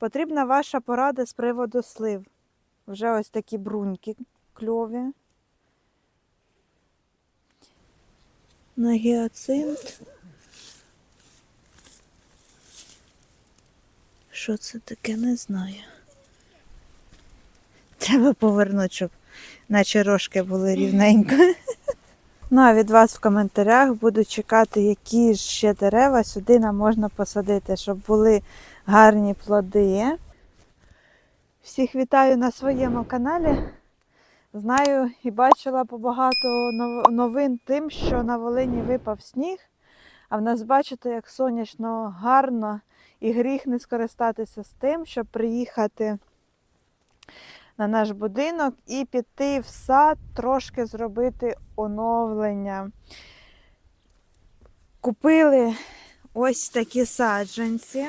Потрібна ваша порада з приводу слив. Вже ось такі бруньки кльові. На гіацинт. Що це таке, не знаю. Треба повернути, щоб наче рожки були рівненько. Ну, а від вас в коментарях буду чекати, які ж ще дерева сюди нам можна посадити, щоб були гарні плоди. Всіх вітаю на своєму каналі. Знаю і бачила побагато новин тим, що на Волині випав сніг. А в нас бачите, як сонячно, гарно і гріх не скористатися з тим, щоб приїхати на наш будинок і піти в сад, трошки зробити оновлення. Купили ось такі саджанці.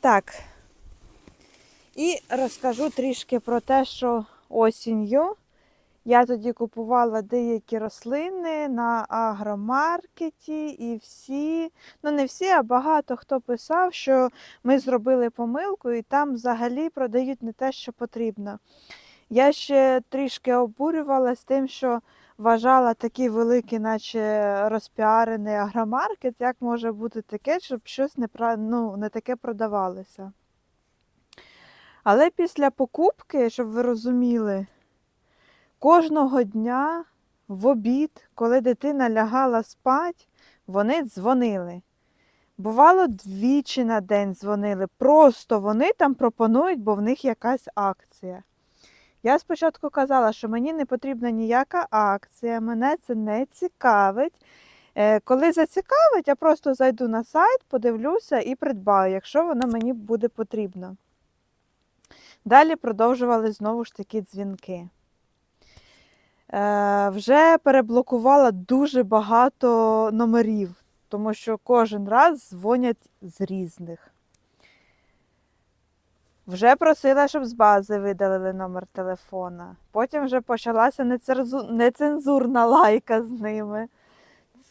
Так. І розкажу трішки про те, що осінню я тоді купувала деякі рослини на агромаркеті, і всі, ну не всі, а багато хто писав, що ми зробили помилку і там взагалі продають не те, що потрібно. Я ще трішки обурювалась тим, що вважала такий великий, наче розпіарений агромаркет, як може бути таке, щоб щось не, ну, не таке продавалося. Але після покупки, щоб ви розуміли, кожного дня в обід, коли дитина лягала спать, вони дзвонили. Бувало, двічі на день дзвонили. Просто вони там пропонують, бо в них якась акція. Я спочатку казала, що мені не потрібна ніяка акція, мене це не цікавить. Е, Коли зацікавить, я просто зайду на сайт, подивлюся і придбаю, якщо воно мені буде потрібно. Далі продовжували знову ж таки дзвінки. Е, Вже переблокувала дуже багато номерів, тому що кожен раз дзвонять з різних. Вже просила, щоб з бази видалили номер телефона. Потім вже почалася нецензурна лайка з ними.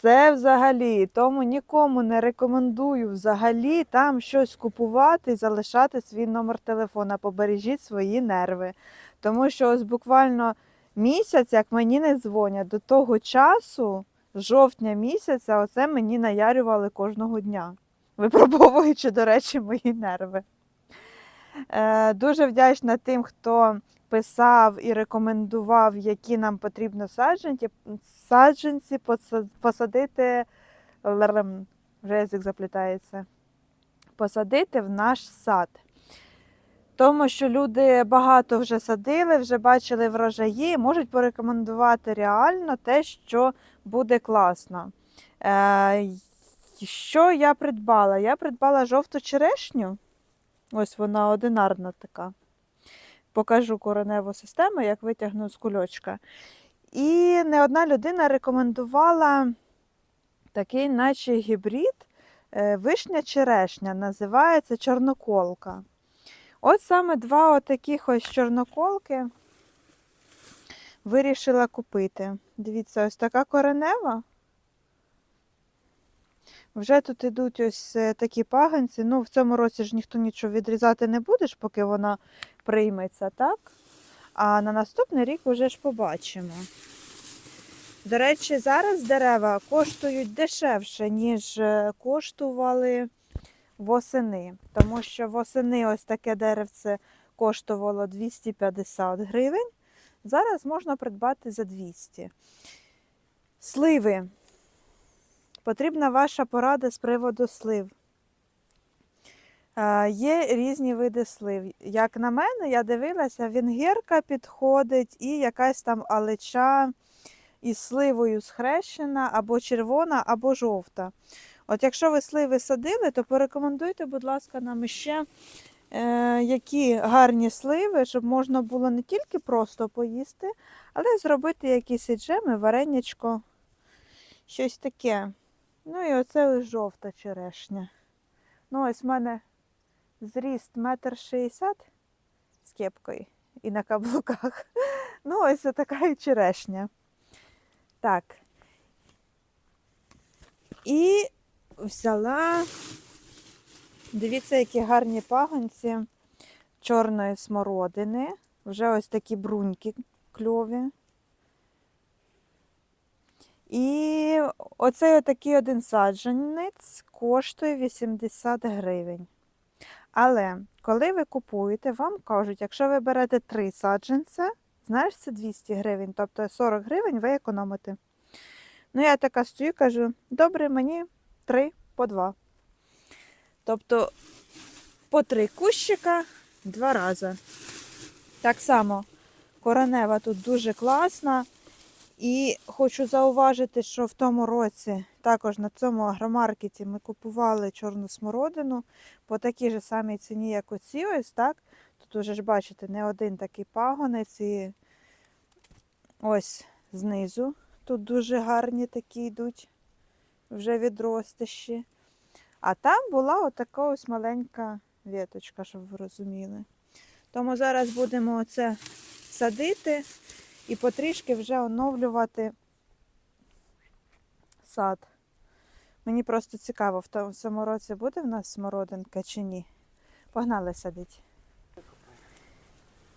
Це взагалі, тому нікому не рекомендую взагалі там щось купувати і залишати свій номер телефона. Побережіть свої нерви. Тому що ось буквально місяць, як мені не дзвонять, до того часу, жовтня місяця, оце мені наярювали кожного дня, випробовуючи, до речі, мої нерви. Е, Дуже вдячна тим, хто писав і рекомендував, які нам потрібно саджанці, саджанці посадити, вже язик заплітається, посадити в наш сад. Тому що люди багато вже садили, вже бачили врожаї, можуть порекомендувати реально те, що буде класно. Е, що я придбала? Я придбала жовту черешню. Ось вона одинарна така. Покажу кореневу систему, як витягну з кульочка. І не одна людина рекомендувала такий, наче гібрид е, вишня-черешня, називається чорноколка. От саме два отаких ось чорноколки вирішила купити. Дивіться, ось така коренева. Вже тут ідуть ось е, такі пагонці. Ну, в цьому році ж ніхто нічого відрізати не будеш, поки вона прийметься, так? А на наступний рік вже ж побачимо. До речі, зараз дерева коштують дешевше, ніж е, коштували восени. Тому що восени ось таке деревце коштувало 250 гривень. Зараз можна придбати за 200. Сливи. Потрібна ваша порада з приводу слив. Є різні види слив. Як на мене, я дивилася, венгерка підходить і якась там алеча із сливою схрещена, або червона, або жовта. От якщо ви сливи садили, то порекомендуйте, будь ласка, нам ще е, які гарні сливи, щоб можна було не тільки просто поїсти, але зробити якісь джеми, варенячко, щось таке. Ну і оце ось жовта черешня. Ну, ось в мене зріст метр шістдесят з кепкою і на каблуках. Ну, ось така і черешня. Так. І взяла. Дивіться, які гарні пагонці чорної смородини. Вже ось такі бруньки кльові. І оцей отакий один саджанець коштує 80 гривень. Але коли ви купуєте, вам кажуть, якщо ви берете три саджанця, знаєш, це 200 гривень, тобто 40 гривень ви економите. Ну, я така стою, кажу, добре, мені три по два. Тобто по три кущика два рази. Так само коронева тут дуже класна. І хочу зауважити, що в тому році також на цьому агромаркеті ми купували чорну смородину по такій же самій ціні, як оці ось, так? Тут уже ж бачите, не один такий пагонець і ось знизу. Тут дуже гарні такі йдуть вже відростищі. А там була отака ось маленька віточка, щоб ви розуміли. Тому зараз будемо оце садити і потрішки вже оновлювати сад. Мені просто цікаво, в тому- цьому році буде в нас смородинка чи ні. Погнали садити.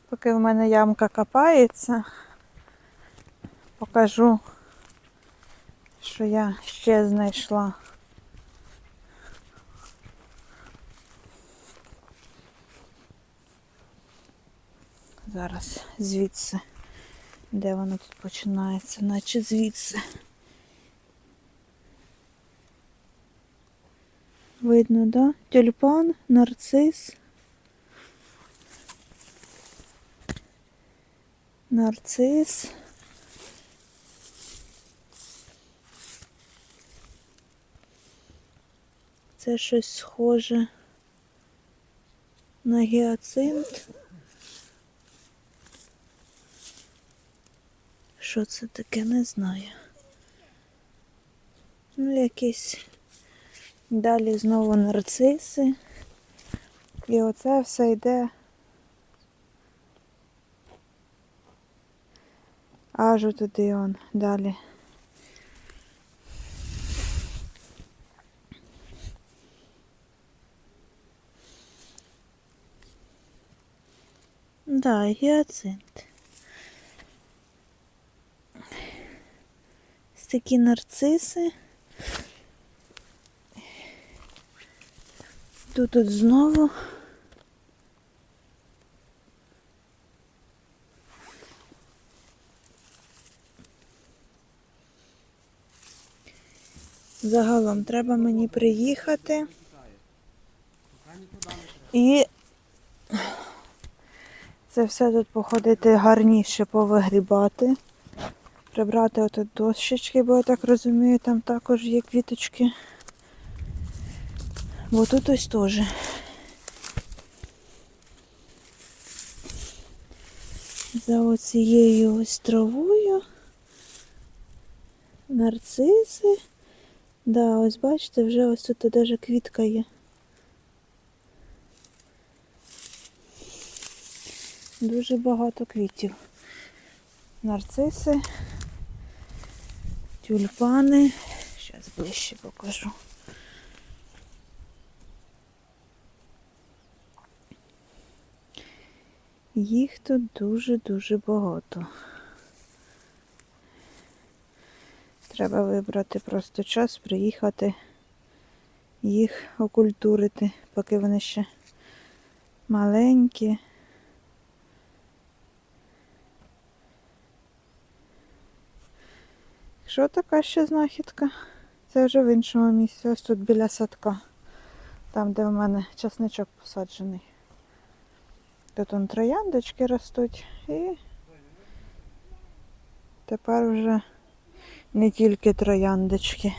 Поки в мене ямка копається, покажу, що я ще знайшла. Зараз звідси. Де воно тут починається, наче звідси. Видно, да? Тюльпан, нарцис. Нарцис. Це щось схоже на гіацинт. Що це таке, не знаю. Ну, якісь далі знову нарциси. І оце все йде аж туди он далі. Да, гіацинт. Такі нарциси. Тут тут знову. Загалом треба мені приїхати і це все тут походити гарніше повигрібати. Прибрати отут дощечки, бо я так розумію, там також є квіточки. Бо тут ось теж. За оцією ось травою. Нарциси. Да, ось бачите, вже ось тут навіть квітка є. Дуже багато квітів. Нарциси, тюльпани. Зараз ближче покажу. Їх тут дуже-дуже багато. Треба вибрати просто час, приїхати, їх окультурити, поки вони ще маленькі. Що така ще знахідка? Це вже в іншому місці, ось тут біля садка, там, де в мене часничок посаджений. Тут он трояндочки ростуть і тепер вже не тільки трояндочки.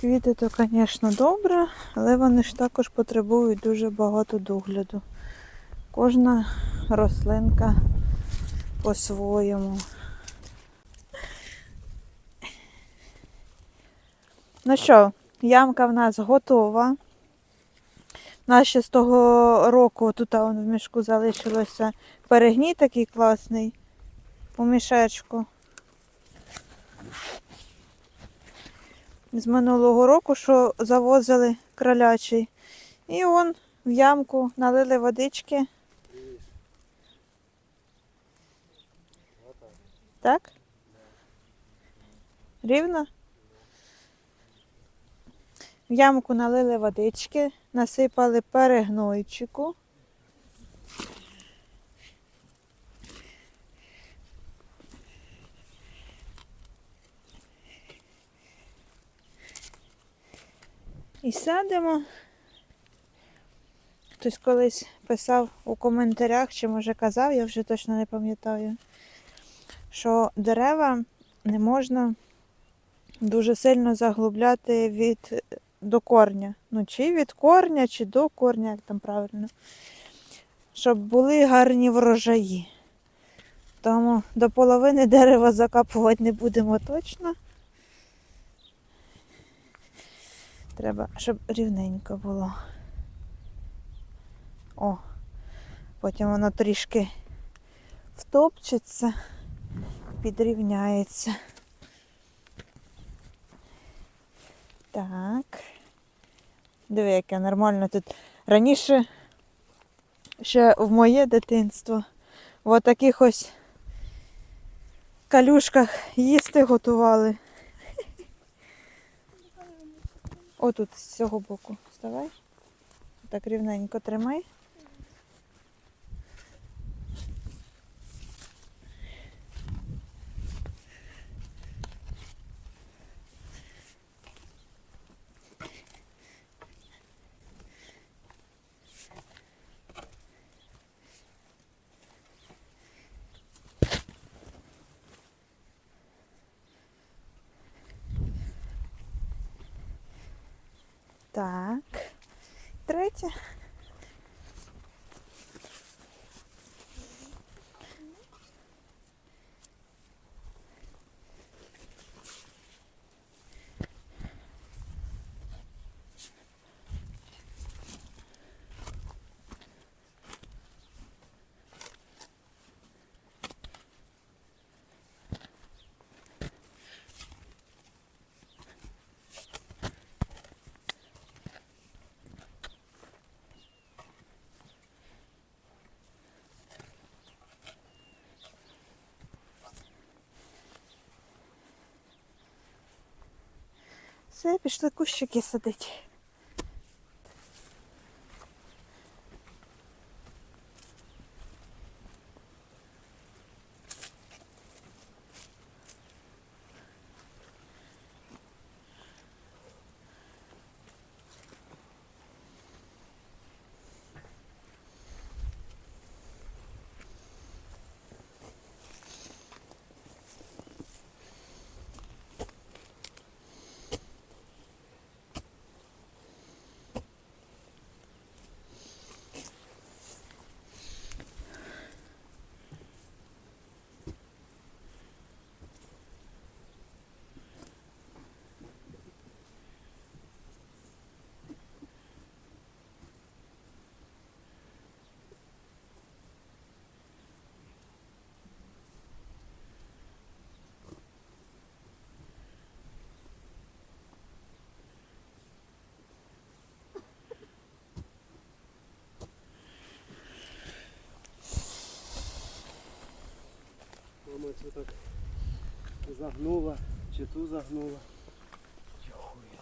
Квіти то, звісно, добре, але вони ж також потребують дуже багато догляду. Кожна рослинка по-своєму. Ну що, ямка в нас готова. У ще з того року тут в мішку залишилося перегній такий класний у мішечку. з минулого року, що завозили кролячий. І он в ямку налили водички. Так? Рівно? В ямку налили водички, насипали перегнойчику. І садимо. Хтось колись писав у коментарях, чи може казав, я вже точно не пам'ятаю, що дерева не можна дуже сильно заглубляти від до корня. Ну, чи від корня, чи до корня, як там правильно. Щоб були гарні врожаї. Тому до половини дерева закапувати не будемо точно. Треба, щоб рівненько було. О, потім воно трішки втопчеться, підрівняється. Так. Диви, яке нормально тут. Раніше ще в моє дитинство в таких ось калюшках їсти готували. Отут з цього боку. Вставай. Так рівненько тримай. Так. Третє. Все, пішли кущики садити. Мама це так загнула, чи ту загнула. Чухує.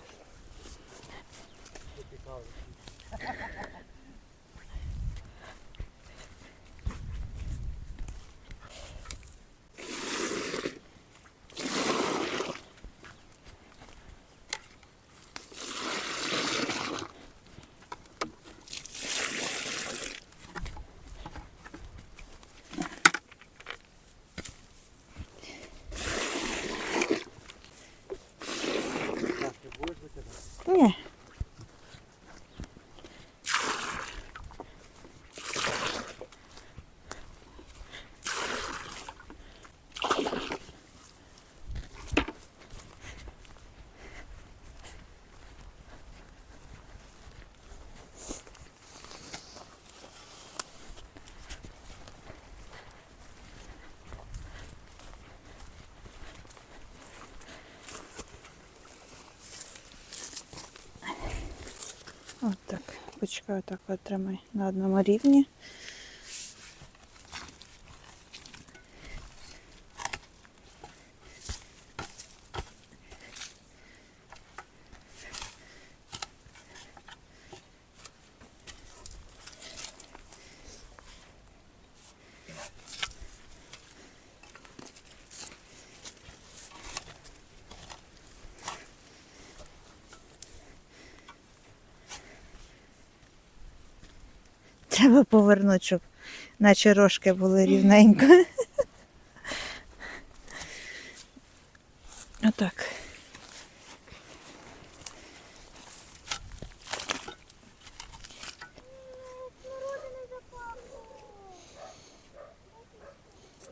Почекаю, так отримай на одному рівні. Треба повернути, щоб наче рожки були рівненько. Отак.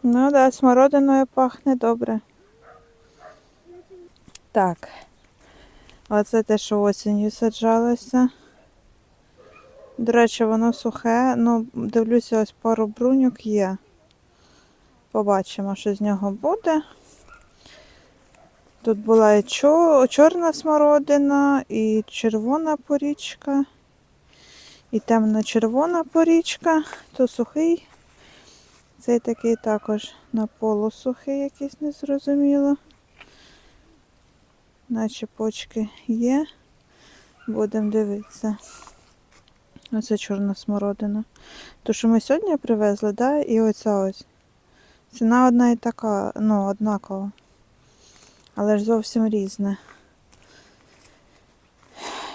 Ну да, смородиною пахне добре. Так. Оце те, що осінню саджалося. До речі, воно сухе, ну дивлюся, ось пару бруньок є. Побачимо, що з нього буде. Тут була і чорна смородина, і червона порічка, і темно-червона порічка, то сухий. Цей такий також на полусухий, якийсь незрозуміло. Наче почки є. Будемо дивитися. Оце чорна смородина. То, що ми сьогодні привезли, да? і оця ось. Ціна одна і така, ну, однакова. Але ж зовсім різне.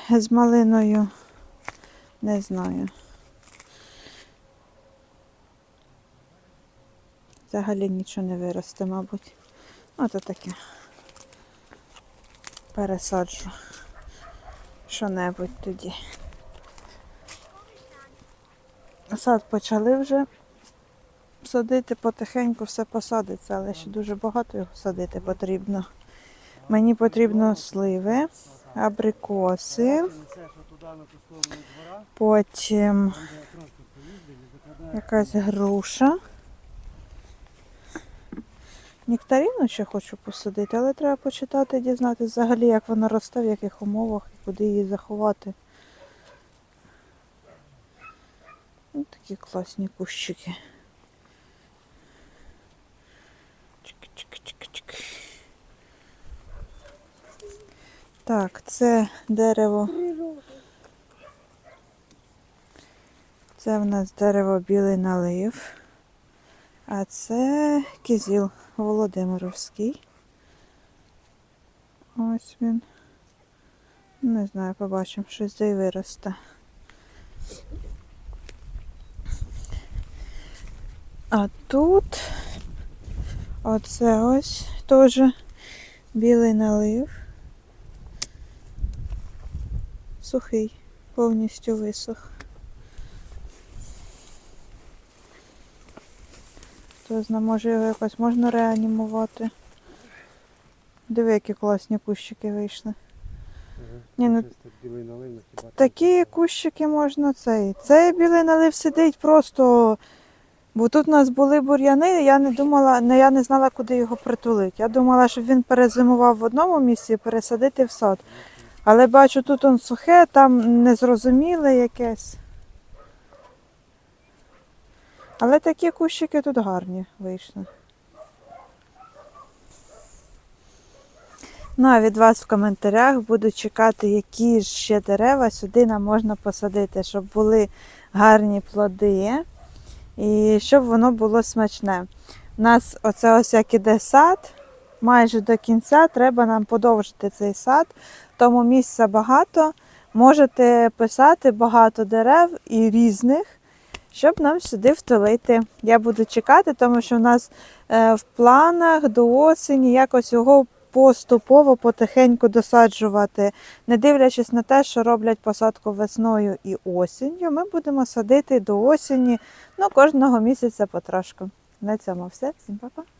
З малиною не знаю. Взагалі нічого не виросте, мабуть. Ото таке. Пересаджу. Що-небудь тоді. Сад почали вже садити потихеньку, все посадиться, але ще дуже багато його садити потрібно. Мені потрібно сливи, абрикоси, потім якась груша. Нектарину ще хочу посадити, але треба почитати, дізнатися взагалі, як вона росте, в яких умовах і куди її заховати. Ось такі класні кущики. Так, це дерево. Це в нас дерево білий налив. А це кізіл Володимировський. Ось він. Не знаю, побачимо, щось де виросте. А тут оце ось теж білий налив. Сухий, повністю висох. Хто знає, може його якось можна реанімувати. Диви, які класні кущики вийшли. Ага. Ні, ну, налив, ну, Такі кущики можна цей. Цей білий налив сидить просто. Бо тут у нас були бур'яни, я не думала, я не знала, куди його притулити. Я думала, щоб він перезимував в одному місці і пересадити в сад. Але бачу, тут он сухе, там незрозуміле якесь. Але такі кущики тут гарні вийшли. Ну а від вас в коментарях буду чекати, які ж ще дерева сюди нам можна посадити, щоб були гарні плоди і щоб воно було смачне. У нас оце ось як іде сад, майже до кінця треба нам подовжити цей сад, тому місця багато. Можете писати багато дерев і різних, щоб нам сюди втулити. Я буду чекати, тому що в нас е, в планах до осені якось його поступово потихеньку досаджувати. Не дивлячись на те, що роблять посадку весною і осінню, ми будемо садити до осені ну, кожного місяця потрошку. На цьому все. Всім па-па.